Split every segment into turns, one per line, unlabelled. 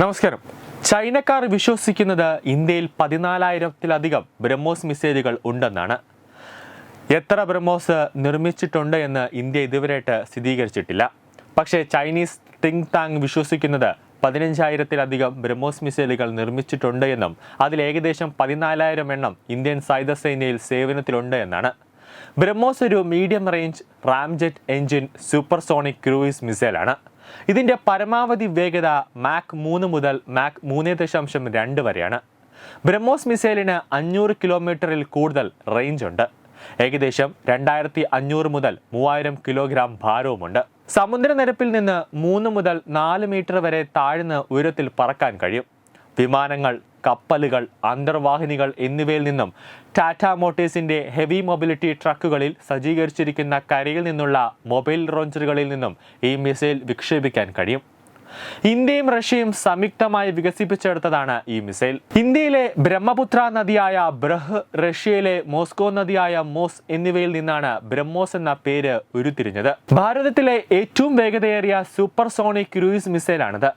നമസ്കാരം. ചൈനക്കാർ വിശ്വസിക്കുന്നത് ഇന്ത്യയിൽ പതിനാലായിരത്തിലധികം ബ്രഹ്മോസ് മിസൈലുകൾ ഉണ്ടെന്നാണ്. എത്ര ബ്രഹ്മോസ് നിർമ്മിച്ചിട്ടുണ്ട് എന്ന് ഇന്ത്യ ഇതുവരെയായിട്ട് സ്ഥിരീകരിച്ചിട്ടില്ല. പക്ഷേ ചൈനീസ് തിങ് താങ് വിശ്വസിക്കുന്നത് പതിനഞ്ചായിരത്തിലധികം ബ്രഹ്മോസ് മിസൈലുകൾ നിർമ്മിച്ചിട്ടുണ്ട് എന്നും അതിൽ ഏകദേശം പതിനാലായിരം എണ്ണം ഇന്ത്യൻ സായുധ സേനയിൽ സേവനത്തിലുണ്ട് എന്നാണ്. ബ്രഹ്മോസ് ഒരു medium range ramjet engine supersonic cruise മിസൈലാണ്. ഇതിന്റെ പരമാവധി വേഗത മാക് മൂന്ന് മുതൽ മാക് മൂന്ന് ദശാംശം രണ്ട് വരെയാണ്. ബ്രഹ്മോസ് മിസൈലിന് അഞ്ഞൂറ് കിലോമീറ്ററിൽ കൂടുതൽ റേഞ്ച് ഉണ്ട്. ഏകദേശം രണ്ടായിരത്തി അഞ്ഞൂറ് മുതൽ മൂവായിരം കിലോഗ്രാം ഭാരവുമുണ്ട്. സമുദ്രനിരപ്പിൽ നിന്ന് മൂന്ന് മുതൽ നാല് മീറ്റർ വരെ താഴ്ന്ന് ഉയരത്തിൽ പറക്കാൻ കഴിയും. വിമാനങ്ങൾ കപ്പലുകൾ അന്തർവാഹിനികൾ എന്നിവയിൽ നിന്നും ടാറ്റ മോട്ടേഴ്സിന്റെ ഹെവി മൊബിലിറ്റി ട്രക്കുകളിൽ സജ്ജീകരിച്ചിരിക്കുന്ന കരയിൽ നിന്നുള്ള മൊബൈൽ റോഞ്ചറുകളിൽ നിന്നും ഈ മിസൈൽ വിക്ഷേപിക്കാൻ കഴിയും. ഇന്ത്യയും റഷ്യയും സംയുക്തമായി വികസിപ്പിച്ചെടുത്തതാണ് ഈ മിസൈൽ. ഇന്ത്യയിലെ ബ്രഹ്മപുത്ര നദിയായ ബ്രഹ് റഷ്യയിലെ മോസ്കോ നദിയായ മോസ് എന്നിവയിൽ നിന്നാണ് ബ്രഹ്മോസ് എന്ന പേര് ഉരുത്തിരിഞ്ഞത്. ഭാരതത്തിലെ ഏറ്റവും വേഗതയേറിയ സൂപ്പർസോണിക് ക്രൂയിസ് മിസൈലാണിത്.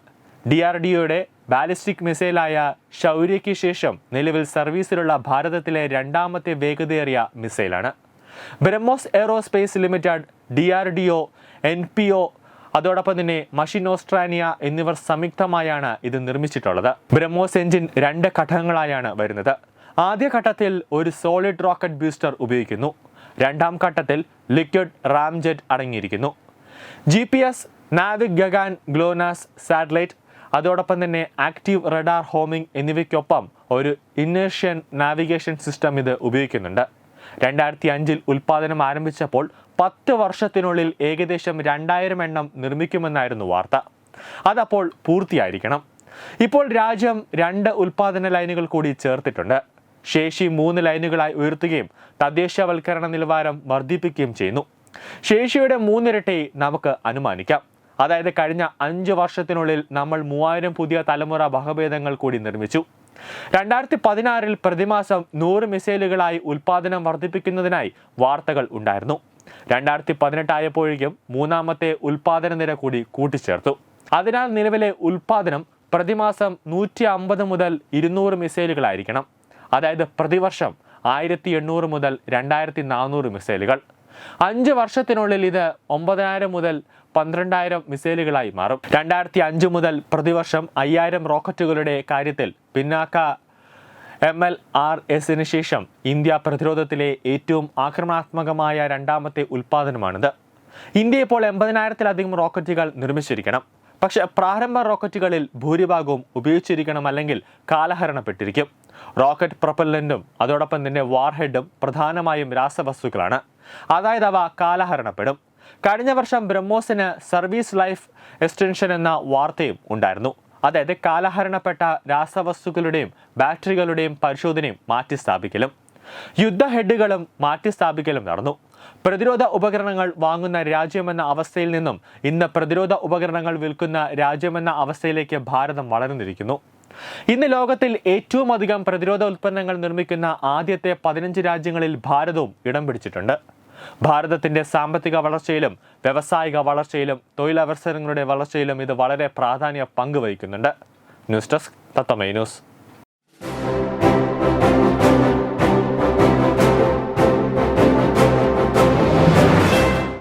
ഡി ആർ ഡി ഒയുടെ ബാലിസ്റ്റിക് മിസൈലായ ശൗര്യയ്ക്ക് ശേഷം നിലവിൽ സർവീസിലുള്ള ഭാരതത്തിലെ രണ്ടാമത്തെ വേഗതയേറിയ മിസൈലാണ്. BrahMos aerospace limited D R D O N P O അതോടൊപ്പം തന്നെ മഷിനോസ്ട്രാനിയ എന്നിവർ സംയുക്തമായാണ് ഇത് നിർമ്മിച്ചിട്ടുള്ളത്. ബ്രഹ്മോസ് എഞ്ചിൻ രണ്ട് ഘട്ടങ്ങളായാണ് വരുന്നത്. ആദ്യ ഘട്ടത്തിൽ ഒരു സോളിഡ് റോക്കറ്റ് ബൂസ്റ്റർ ഉപയോഗിക്കുന്നു. രണ്ടാം ഘട്ടത്തിൽ ലിക്വിഡ് റാംജെറ്റ് അടങ്ങിയിരിക്കുന്നു. G P S NavIC GAGAN GLONASS satellite അതോടൊപ്പം തന്നെ ആക്റ്റീവ് റഡാർ ഹോമിംഗ് എന്നിവയ്ക്കൊപ്പം ഒരു ഇന്നേഷ്യൻ നാവിഗേഷൻ സിസ്റ്റം ഇത് ഉപയോഗിക്കുന്നുണ്ട്. രണ്ടായിരത്തി അഞ്ചിൽ ഉൽപാദനം ആരംഭിച്ചപ്പോൾ പത്ത് വർഷത്തിനുള്ളിൽ ഏകദേശം രണ്ടായിരം എണ്ണം നിർമ്മിക്കുമെന്നായിരുന്നു വാർത്ത. അതപ്പോൾ പൂർത്തിയായിരിക്കണം. ഇപ്പോൾ രാജ്യം രണ്ട് ഉൽപാദന ലൈനുകൾ കൂടി ചേർത്തിട്ടുണ്ട്. ശേഷി മൂന്ന് ലൈനുകളായി ഉയർത്തുകയും തദ്ദേശവൽക്കരണ നിലവാരം വർദ്ധിപ്പിക്കുകയും ചെയ്യുന്നു. ശേഷിയുടെ മൂന്നിരട്ടി നമുക്ക് അനുമാനിക്കാം. അതായത് കഴിഞ്ഞ അഞ്ച് വർഷത്തിനുള്ളിൽ നമ്മൾ മൂവായിരം പുതിയ തലമുറ വകഭേദങ്ങൾ കൂടി നിർമ്മിച്ചു. രണ്ടായിരത്തി പതിനാറിൽ പ്രതിമാസം നൂറ് മിസൈലുകളായി ഉൽപാദനം വർദ്ധിപ്പിക്കുന്നതിനായി വാർത്തകൾ ഉണ്ടായിരുന്നു. രണ്ടായിരത്തി പതിനെട്ടായപ്പോഴേക്കും മൂന്നാമത്തെ ഉൽപാദന നിര കൂടി കൂട്ടിച്ചേർത്തു. അതിനാൽ നിലവിലെ ഉൽപാദനം പ്രതിമാസം നൂറ്റി അമ്പത് മുതൽ ഇരുന്നൂറ് മിസൈലുകളായിരിക്കണം. അതായത് പ്രതിവർഷം ആയിരത്തി എണ്ണൂറ് മുതൽ രണ്ടായിരത്തി നാനൂറ് മിസൈലുകൾ. അഞ്ച് വർഷത്തിനുള്ളിൽ ഇത് ഒമ്പതിനായിരം മുതൽ പന്ത്രണ്ടായിരം മിസൈലുകളായി മാറും. രണ്ടായിരത്തി അഞ്ച് മുതൽ പ്രതിവർഷം അയ്യായിരം റോക്കറ്റുകളുടെ കാര്യത്തിൽ പിന്നാക്ക എം എൽ ആർ എസിന് ശേഷം ഇന്ത്യ പ്രതിരോധത്തിലെ ഏറ്റവും ആക്രമണാത്മകമായ രണ്ടാമത്തെ ഉൽപ്പാദനമാണിത്. ഇന്ത്യ ഇപ്പോൾ എൺപതിനായിരത്തിലധികം റോക്കറ്റുകൾ നിർമ്മിച്ചിരിക്കണം. പക്ഷേ പ്രാരംഭ റോക്കറ്റുകളിൽ ഭൂരിഭാഗവും ഉപയോഗിച്ചിരിക്കണം അല്ലെങ്കിൽ കാലഹരണപ്പെട്ടിരിക്കും. റോക്കറ്റ് പ്രൊപ്പല്ലന്റും അതോടൊപ്പം തന്നെ വാർഹെഡും പ്രധാനമായും രാസവസ്തുക്കളാണ്. അതായത് അവ കാലഹരണപ്പെടും. കഴിഞ്ഞ വർഷം ബ്രഹ്മോസിന് സർവീസ് ലൈഫ് എക്സ്റ്റൻഷൻ എന്ന വാർത്തയും ഉണ്ടായിരുന്നു. അതായത് കാലഹരണപ്പെട്ട രാസവസ്തുക്കളുടെയും ബാറ്ററികളുടെയും പരിശോധനയും മാറ്റിസ്ഥാപിക്കലും. യുദ്ധ ഹെഡുകളും മാറ്റിസ്ഥാപിക്കലും നടന്നു. പ്രതിരോധ ഉപകരണങ്ങൾ വാങ്ങുന്ന രാജ്യമെന്ന അവസ്ഥയിൽ നിന്നും ഇന്ന് പ്രതിരോധ ഉപകരണങ്ങൾ വിൽക്കുന്ന രാജ്യമെന്ന അവസ്ഥയിലേക്ക് ഭാരതം വളർന്നിരിക്കുന്നു. ഇന്ന് ലോകത്തിൽ ഏറ്റവും അധികം പ്രതിരോധ ഉൽപ്പന്നങ്ങൾ നിർമ്മിക്കുന്ന ആദ്യത്തെ പതിനഞ്ച് രാജ്യങ്ങളിൽ ഭാരതവും ഇടം പിടിച്ചിട്ടുണ്ട്. ഭാരതത്തിന്റെ സാമ്പത്തിക വളർച്ചയിലും വ്യവസായിക വളർച്ചയിലും തൊഴിലവസരങ്ങളുടെ വളർച്ചയിലും ഇത് വളരെ പ്രാധാന്യ പങ്ക് വഹിക്കുന്നുണ്ട്. News desk Thathamai news.